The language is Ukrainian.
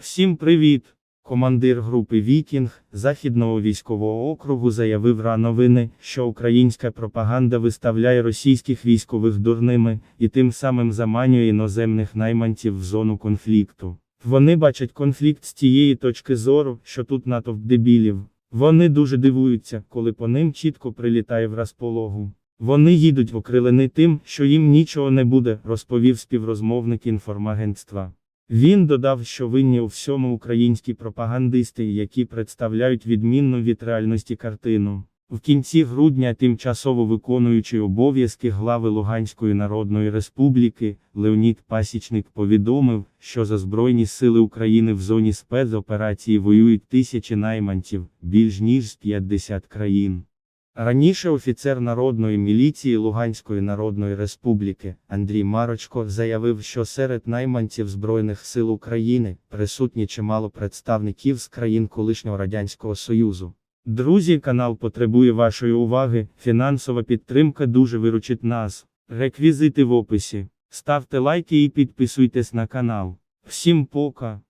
Всім привіт! Командир групи Вікінг Західного військового округу заявив ра новини, що українська пропаганда виставляє російських військових дурними і тим самим заманює іноземних найманців в зону конфлікту. Вони бачать конфлікт з тієї точки зору, що тут натовп дебілів. Вони дуже дивуються, коли по ним чітко прилітає в розпологу. Вони їдуть окрилені тим, що їм нічого не буде, розповів співрозмовник інформагентства. Він додав, що винні у всьому українські пропагандисти, які представляють відмінну від реальності картину. В кінці грудня тимчасово виконуючий обов'язки глави Луганської Народної Республіки, Леонід Пасічник повідомив, що за Збройні сили України в зоні спецоперації воюють тисячі найманців, більш ніж з 50 країн. Раніше офіцер народної міліції Луганської Народної Республіки Андрій Марочко заявив, що серед найманців Збройних сил України присутні чимало представників з країн колишнього Радянського Союзу. Друзі, канал потребує вашої уваги, фінансова підтримка дуже виручить нас. Реквізити в описі. Ставте лайки і підписуйтесь на канал. Всім пока!